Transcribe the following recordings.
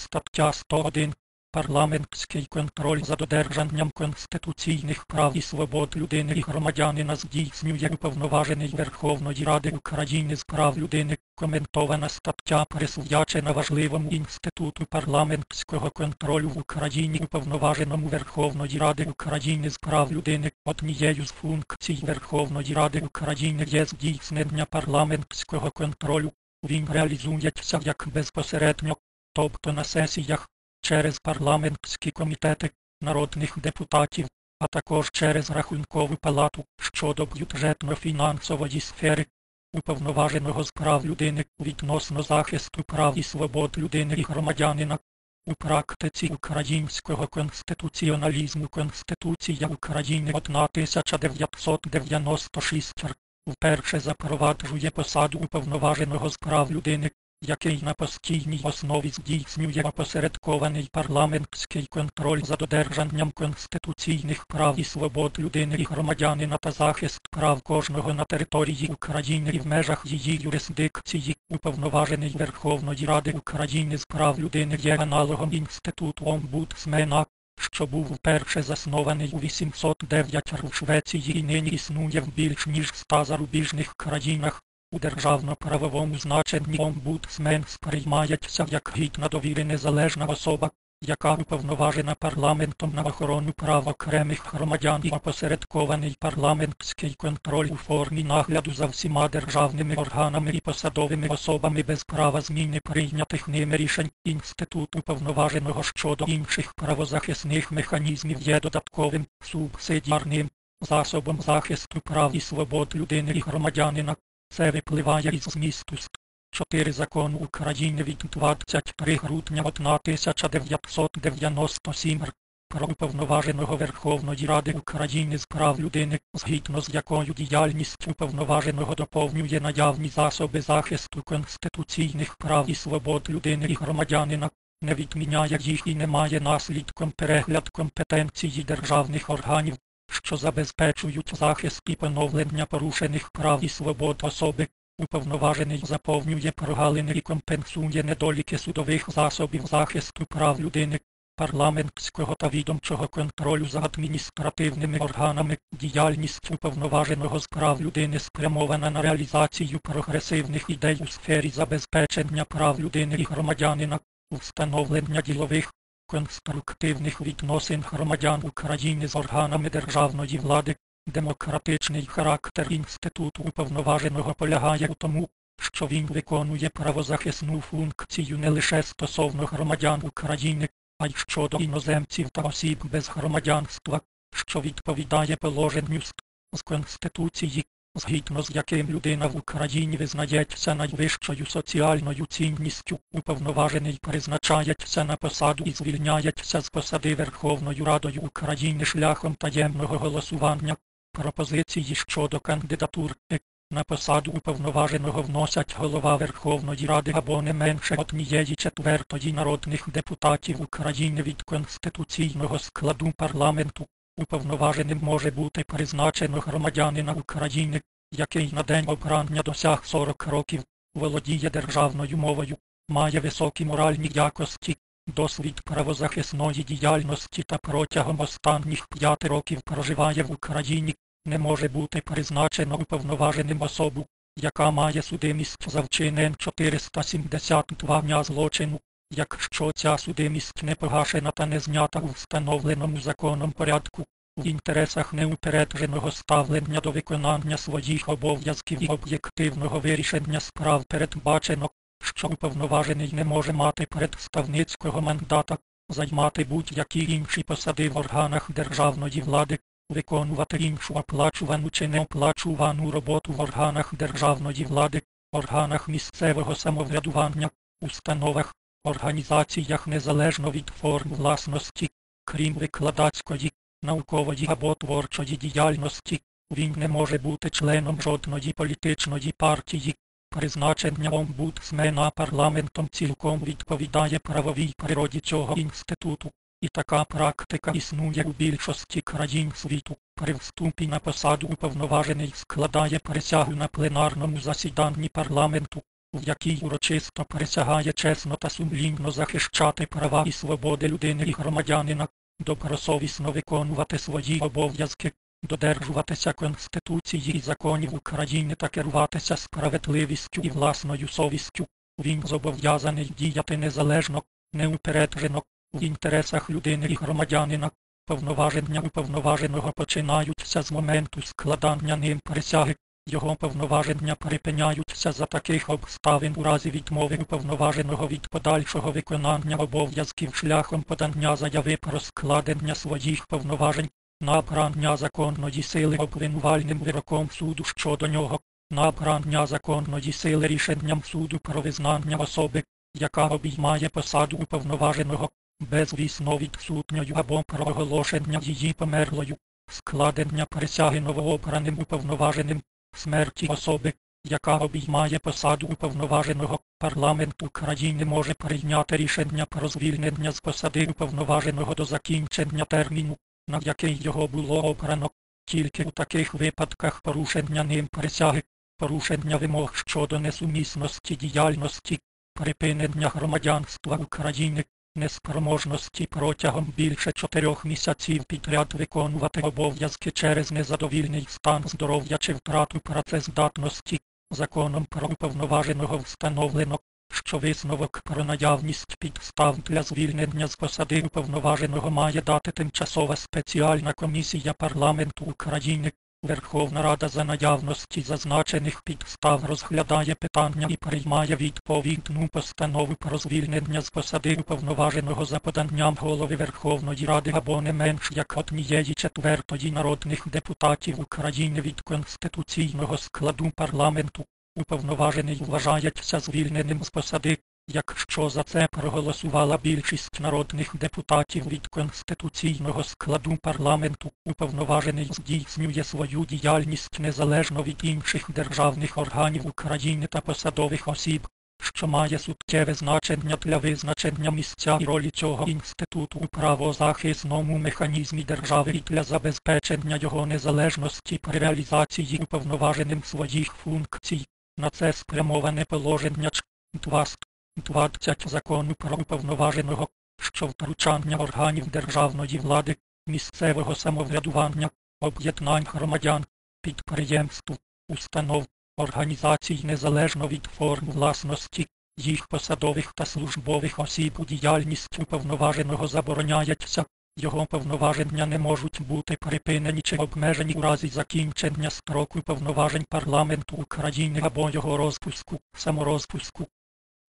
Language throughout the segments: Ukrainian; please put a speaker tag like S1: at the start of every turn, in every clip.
S1: Стаття 101. Парламентський контроль за додержанням конституційних прав і свобод людини і громадянина здійснює уповноважений Верховної Ради України з прав людини. Коментована стаття присвячена важливому інституту парламентського контролю в Україні уповноваженому Верховної Ради України з прав людини. Однією з функцій Верховної Ради України є здійснення парламентського контролю. Він реалізується як безпосередньо, тобто на сесіях, через парламентські комітети народних депутатів, а також через рахункову палату щодо бюджетно-фінансової сфери, уповноваженого з прав людини відносно захисту прав і свобод людини і громадянина. У практиці українського конституціоналізму Конституція України 1996 вперше запроваджує посаду уповноваженого з прав людини, який на постійній основі здійснює опосередкований парламентський контроль за додержанням конституційних прав і свобод людини і громадянина та захист прав кожного на території України і в межах її юрисдикції, уповноважений Верховної Ради України з прав людини є аналогом інституту омбудсмена, що був вперше заснований у 809 в Швеції і нині існує в більш ніж ста зарубіжних країнах. У державно-правовому значенні омбудсмен сприймається як гідна довіри незалежна особа, яка уповноважена парламентом на охорону прав окремих громадян і опосередкований парламентський контроль у формі нагляду за всіма державними органами і посадовими особами без права зміни прийнятих ними рішень. Інститут уповноваженого щодо інших правозахисних механізмів є додатковим субсидіарним засобом захисту прав і свобод людини і громадянина. Це випливає із змісту 4 закону України від 23 грудня 1997 про уповноваженого Верховної Ради України з прав людини, згідно з якою діяльність уповноваженого доповнює наявні засоби захисту конституційних прав і свобод людини і громадянина, не відміняє їх і не має наслідком перегляд компетенції державних органів, що забезпечують захист і поновлення порушених прав і свобод особи. Уповноважений заповнює прогалини і компенсує недоліки судових засобів захисту прав людини, парламентського та відомчого контролю за адміністративними органами, діяльність уповноваженого з прав людини спрямована на реалізацію прогресивних ідей у сфері забезпечення прав людини і громадянина, встановлення ділових, конструктивних відносин громадян України з органами державної влади, демократичний характер інституту уповноваженого полягає у тому, що він виконує правозахисну функцію не лише стосовно громадян України, а й щодо іноземців та осіб без громадянства, що відповідає положенню з Конституції, згідно з яким людина в Україні визнається найвищою соціальною цінністю, уповноважений призначається на посаду і звільняється з посади Верховною Радою України шляхом таємного голосування. Пропозиції щодо кандидатур на посаду уповноваженого вносять голова Верховної Ради або не менше однієї четвертої народних депутатів України від конституційного складу парламенту. Уповноваженим може бути призначено громадянина України, який на день обрання досяг 40 років, володіє державною мовою, має високі моральні якості, досвід правозахисної діяльності та протягом останніх п'яти років проживає в Україні, не може бути призначено уповноваженим особу, яка має судимість за вчинен 472 дня злочину, якщо ця судимість не погашена та не знята у встановленому законом порядку, в інтересах неупередженого ставлення до виконання своїх обов'язків і об'єктивного вирішення справ передбачено, що уповноважений не може мати представницького мандата, займати будь-які інші посади в органах державної влади, виконувати іншу оплачувану чи неоплачувану роботу в органах державної влади, органах місцевого самоврядування, установах, організаціях незалежно від форм власності, крім викладацької, наукової або творчої діяльності, він не може бути членом жодної політичної партії. Призначення омбудсмена парламентом цілком відповідає правовій природі цього інституту. І така практика існує у більшості країн світу. При вступі на посаду уповноважений складає присягу на пленарному засіданні парламенту, в якій урочисто присягає чесно та сумлінно захищати права і свободи людини і громадянина, добросовісно виконувати свої обов'язки, додержуватися Конституції і законів України та керуватися справедливістю і власною совістю. Він зобов'язаний діяти незалежно, неупереджено, в інтересах людини і громадянина. Повноваження уповноваженого починаються з моменту складання ним присяги. Його повноваження припиняються за таких обставин у разі відмови уповноваженого від подальшого виконання обов'язків шляхом подання заяви про складення своїх повноважень, набрання законної сили обвинувальним вироком суду щодо нього, набрання законної сили рішенням суду про визнання особи, яка обіймає посаду уповноваженого, безвісно відсутньою або проголошення її померлою, складення присяги новообраним уповноваженим, смерті особи, яка обіймає посаду уповноваженого, парламент України може прийняти рішення про звільнення з посади уповноваженого до закінчення терміну, на який його було обрано, тільки у таких випадках порушення ним присяги, порушення вимог щодо несумісності діяльності, припинення громадянства України, неспроможності протягом більше чотирьох місяців підряд виконувати обов'язки через незадовільний стан здоров'я чи втрату працездатності, законом про уповноваженого встановлено, що висновок про наявність підстав для звільнення з посади уповноваженого має дати тимчасова спеціальна комісія парламенту України. Верховна Рада за наявності зазначених підстав розглядає питання і приймає відповідну постанову про звільнення з посади уповноваженого за поданням голови Верховної Ради або не менш як однієї четвертої народних депутатів України від конституційного складу парламенту. Уповноважений вважається звільненим з посади, Якщо за це проголосувала більшість народних депутатів від конституційного складу парламенту, уповноважений здійснює свою діяльність незалежно від інших державних органів України та посадових осіб, що має суттєве значення для визначення місця і ролі цього інституту у правозахисному механізмі держави і для забезпечення його незалежності при реалізації уповноваженим своїх функцій. На це спрямоване положення 2 творцять закону про уповноваженого, що втручання органів державної влади, місцевого самоврядування, об'єднань громадян, підприємств, установ, організацій незалежно від форм власності, їх посадових та службових осіб у діяльність уповноваженого забороняється. Його повноваження не можуть бути припинені чи обмежені у разі закінчення строку повноважень парламенту України або його розпуску, саморозпуску,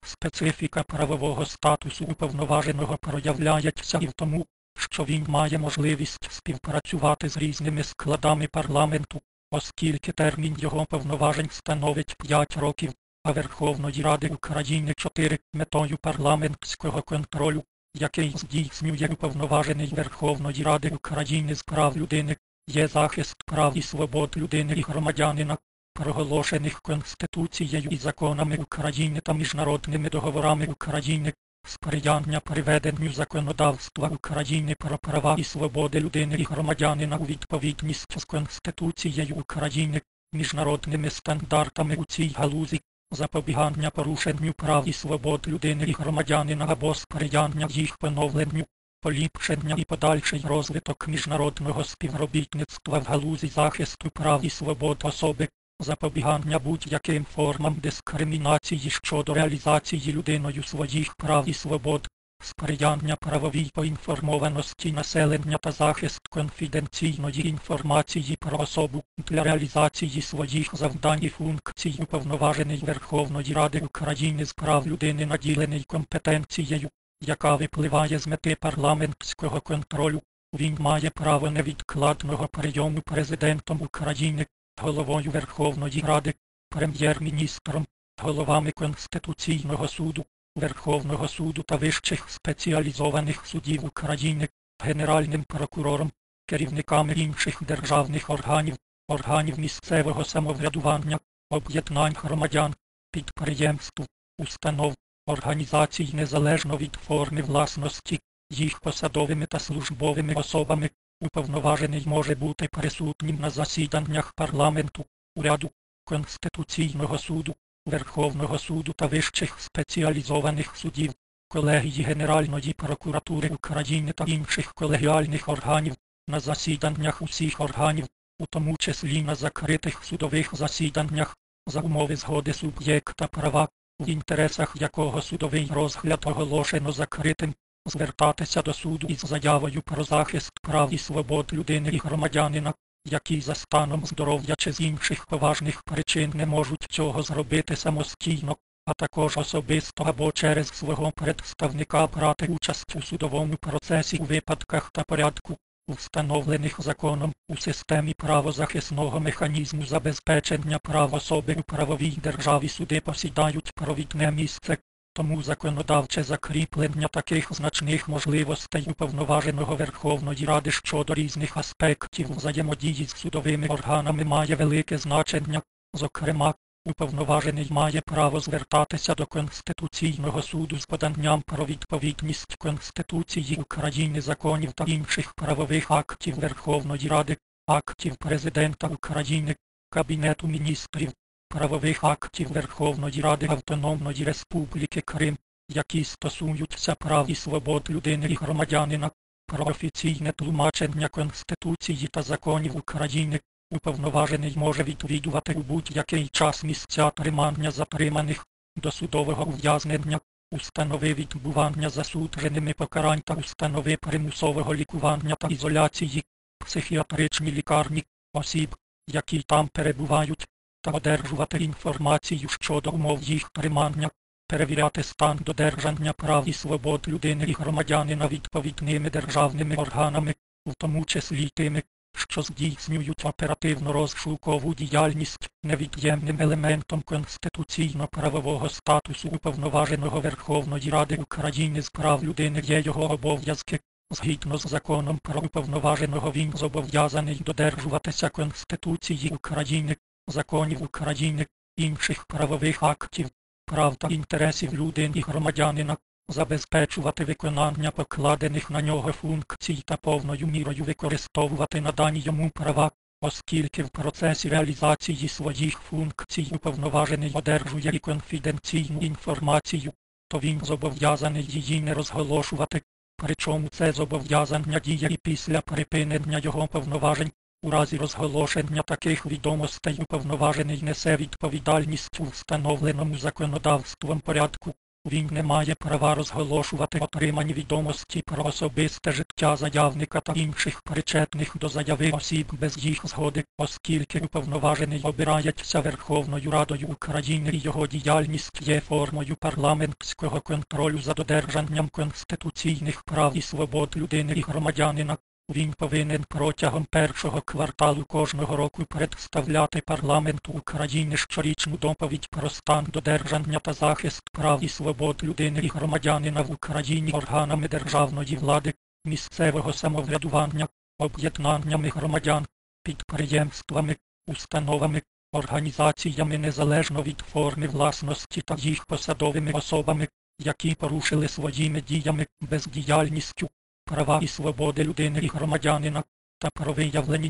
S1: Специфіка правового статусу уповноваженого проявляється і в тому, що він має можливість співпрацювати з різними складами парламенту, оскільки термін його повноважень становить 5 років, а Верховної Ради України 4 метою парламентського контролю, який здійснює уповноважений Верховної Ради України з прав людини, є захист прав і свобод людини і громадянина, проголошених Конституцією і законами України та міжнародними договорами України, сприяння приведенню законодавства України про права і свободи людини і громадянина у відповідність з Конституцією України, міжнародними стандартами у цій галузі, запобігання порушенню прав і свобод людини і громадянина або сприяння їх поновленню, поліпшення і подальший розвиток міжнародного співробітництва в галузі захисту прав і свобод особи, запобігання будь-яким формам дискримінації щодо реалізації людиною своїх прав і свобод, сприяння правовій поінформованості населення та захист конфіденційної інформації про особу для реалізації своїх завдань і функцій уповноважений Верховної Ради України з прав людини наділений компетенцією, яка випливає з мети парламентського контролю. Він має право невідкладного прийому президентом України, головою Верховної Ради, прем'єр-міністром, головами Конституційного суду, Верховного суду та вищих спеціалізованих судів України, Генеральним прокурором, керівниками інших державних органів, органів місцевого самоврядування, об'єднань громадян, підприємств, установ, організацій незалежно від форми власності, їх посадовими та службовими особами, уповноважений може бути присутнім на засіданнях парламенту, уряду, Конституційного суду, Верховного суду та вищих спеціалізованих судів, колегії Генеральної прокуратури України та інших колегіальних органів на засіданнях усіх органів, у тому числі на закритих судових засіданнях, за умови згоди суб'єкта права, в інтересах якого судовий розгляд оголошено закритим, звертатися до суду із заявою про захист прав і свобод людини і громадянина, які за станом здоров'я чи з інших поважних причин не можуть цього зробити самостійно, а також особисто або через свого представника брати участь у судовому процесі у випадках та порядку, встановлених законом у системі правозахисного механізму забезпечення прав особи у правовій державі суди посідають провідне місце. Тому законодавче закріплення таких значних можливостей уповноваженого Верховної Ради щодо різних аспектів взаємодії з судовими органами має велике значення, зокрема, уповноважений має право звертатися до Конституційного суду з поданням про відповідність Конституції України законів та інших правових актів Верховної Ради, актів Президента України, Кабінету міністрів, правових актів Верховної Ради Автономної Республіки Крим, які стосуються прав і свобод людини і громадянина, про офіційне тлумачення Конституції та законів України, уповноважений може відвідувати у будь-який час місця тримання затриманих, досудового ув'язнення, установи відбування засудженими покарань та установи примусового лікування та ізоляції, психіатричні лікарні, осіб, які там перебувають, та одержувати інформацію щодо умов їх тримання, перевіряти стан додержання прав і свобод людини і громадянина відповідними державними органами, в тому числі тими, що здійснюють оперативно-розшукову діяльність невід'ємним елементом конституційно-правового статусу уповноваженого Верховної Ради України з прав людини є його обов'язки. Згідно з законом про уповноваженого він зобов'язаний додержуватися Конституції України, законів України, інших правових актів, прав та інтересів людини і громадянина, забезпечувати виконання покладених на нього функцій та повною мірою використовувати надані йому права, оскільки в процесі реалізації своїх функцій уповноважений одержує і конфіденційну інформацію, то він зобов'язаний її не розголошувати. Причому це зобов'язання діє і після припинення його повноважень. У разі розголошення таких відомостей уповноважений несе відповідальність у встановленому законодавством порядку. Він не має права розголошувати отримані відомості про особисте життя заявника та інших причетних до заяви осіб без їх згоди, оскільки уповноважений обирається Верховною Радою України і його діяльність є формою парламентського контролю за додержанням конституційних прав і свобод людини і громадянина. Він повинен протягом першого кварталу кожного року представляти парламенту України щорічну доповідь про стан додержання та захист прав і свобод людини і громадянина в Україні органами державної влади, місцевого самоврядування, об'єднаннями громадян, підприємствами, установами, організаціями незалежно від форми власності та їх посадовими особами, які порушили своїми діями бездіяльністю права і свободи людини і громадянина та про виявлені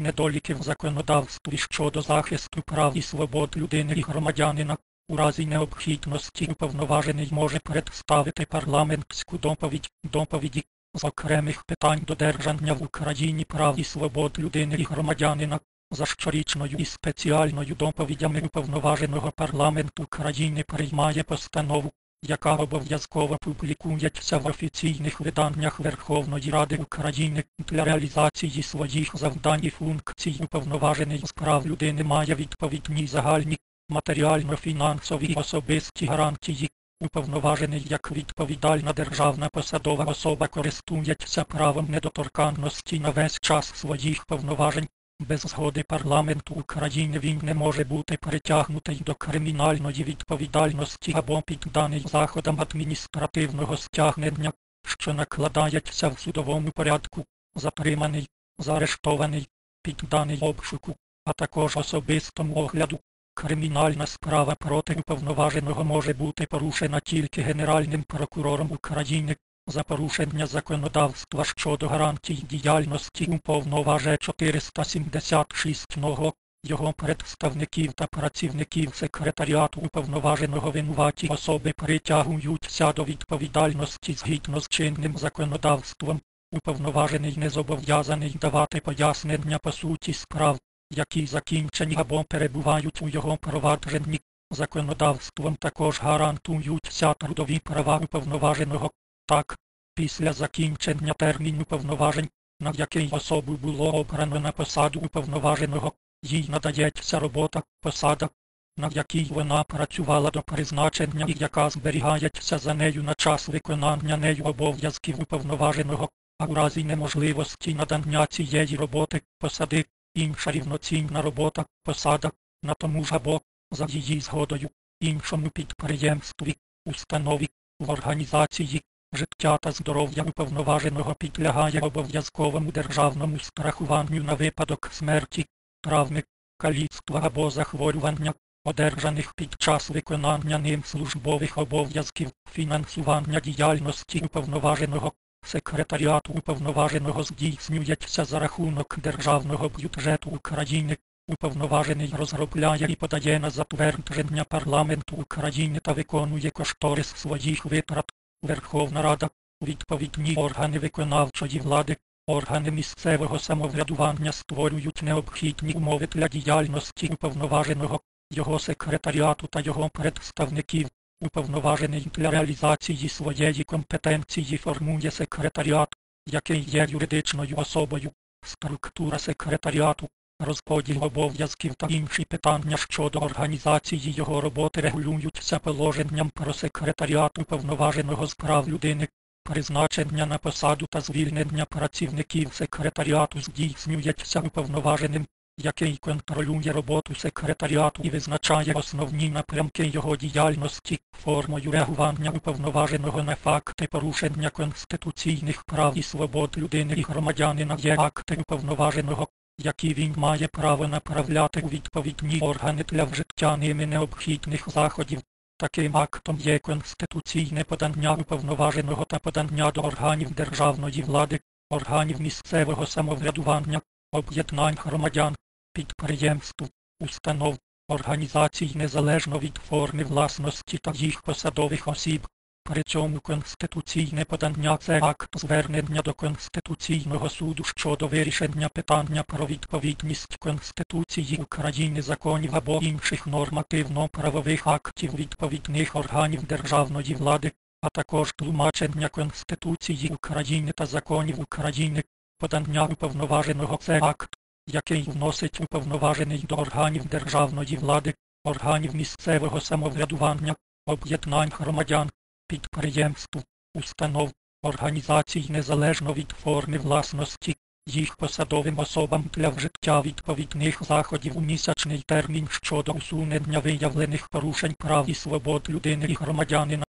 S1: в законодавстві щодо захисту прав і свобод людини і громадянина. У разі необхідності уповноважений може представити парламентську доповідь доповіді з окремих питань додержання в Україні прав і свобод людини і громадянина за щорічною і спеціальною доповідями уповноваженого парламенту країни приймає постанову яка обов'язково публікується в офіційних виданнях Верховної Ради України для реалізації своїх завдань і функцій уповноважений з прав людини має відповідні загальні матеріально-фінансові особисті гарантії. Уповноважений як відповідальна державна посадова особа користується правом недоторканності на весь час своїх повноважень, без згоди парламенту України він не може бути притягнутий до кримінальної відповідальності або підданий заходам адміністративного стягнення, що накладається в судовому порядку, затриманий, заарештований, підданий обшуку, а також особистому огляду. Кримінальна справа проти уповноваженого може бути порушена тільки Генеральним прокурором України за порушення законодавства щодо гарантій діяльності уповноваже 476 ного його представників та працівників секретаріату уповноваженого винуваті особи притягуються до відповідальності згідно з чинним законодавством. Уповноважений не зобов'язаний давати пояснення по суті справ, які закінчені або перебувають у його провадженні. Законодавством також гарантуються трудові права уповноваженого. Так, після закінчення терміну повноважень, на який особу було обрано на посаду уповноваженого, їй надається робота, посада, на якій вона працювала до призначення і яка зберігається за нею на час виконання нею обов'язків уповноваженого, а у разі неможливості надання цієї роботи, посади, інша рівноцінна робота, посада, на тому ж або, за її згодою, іншому підприємстві, установі, в організації, життя та здоров'я уповноваженого підлягає обов'язковому державному страхуванню на випадок смерті, травми, каліцтва або захворювання, одержаних під час виконання ним службових обов'язків, фінансування діяльності уповноваженого, секретаріату уповноваженого здійснюється за рахунок державного бюджету України. Уповноважений розробляє і подає на затвердження парламенту України та виконує кошторис своїх витрат. Верховна Рада, відповідні органи виконавчої влади, органи місцевого самоврядування створюють необхідні умови для діяльності уповноваженого, його секретаріату та його представників. Уповноважений для реалізації своєї компетенції формує секретаріат, який є юридичною особою, структура секретаріату, розподіл обов'язків та інші питання щодо організації його роботи регулюються положенням про секретаріат уповноваженого з прав людини. Призначення на посаду та звільнення працівників секретаріату здійснюється уповноваженим, який контролює роботу секретаріату і визначає основні напрямки його діяльності, формою реагування уповноваженого на факти порушення конституційних прав і свобод людини і громадянина є акти уповноваженого, які він має право направляти у відповідні органи для вжиття ними необхідних заходів. Таким актом є конституційне подання уповноваженого та подання до органів державної влади, органів місцевого самоврядування, об'єднань громадян, підприємств, установ, організацій незалежно від форми власності та їх посадових осіб. При цьому конституційне подання це акт звернення до Конституційного суду щодо вирішення питання про відповідність Конституції України законів або інших нормативно-правових актів відповідних органів державної влади, а також тлумачення Конституції України та законів України. Подання уповноваженого це акт, який вносить уповноважений до органів державної влади, органів місцевого самоврядування, об'єднань громадян підприємств, установ, організацій незалежно від форми власності, їх посадовим особам для вжиття відповідних заходів у місячний термін щодо усунення виявлених порушень прав і свобод людини і громадянина.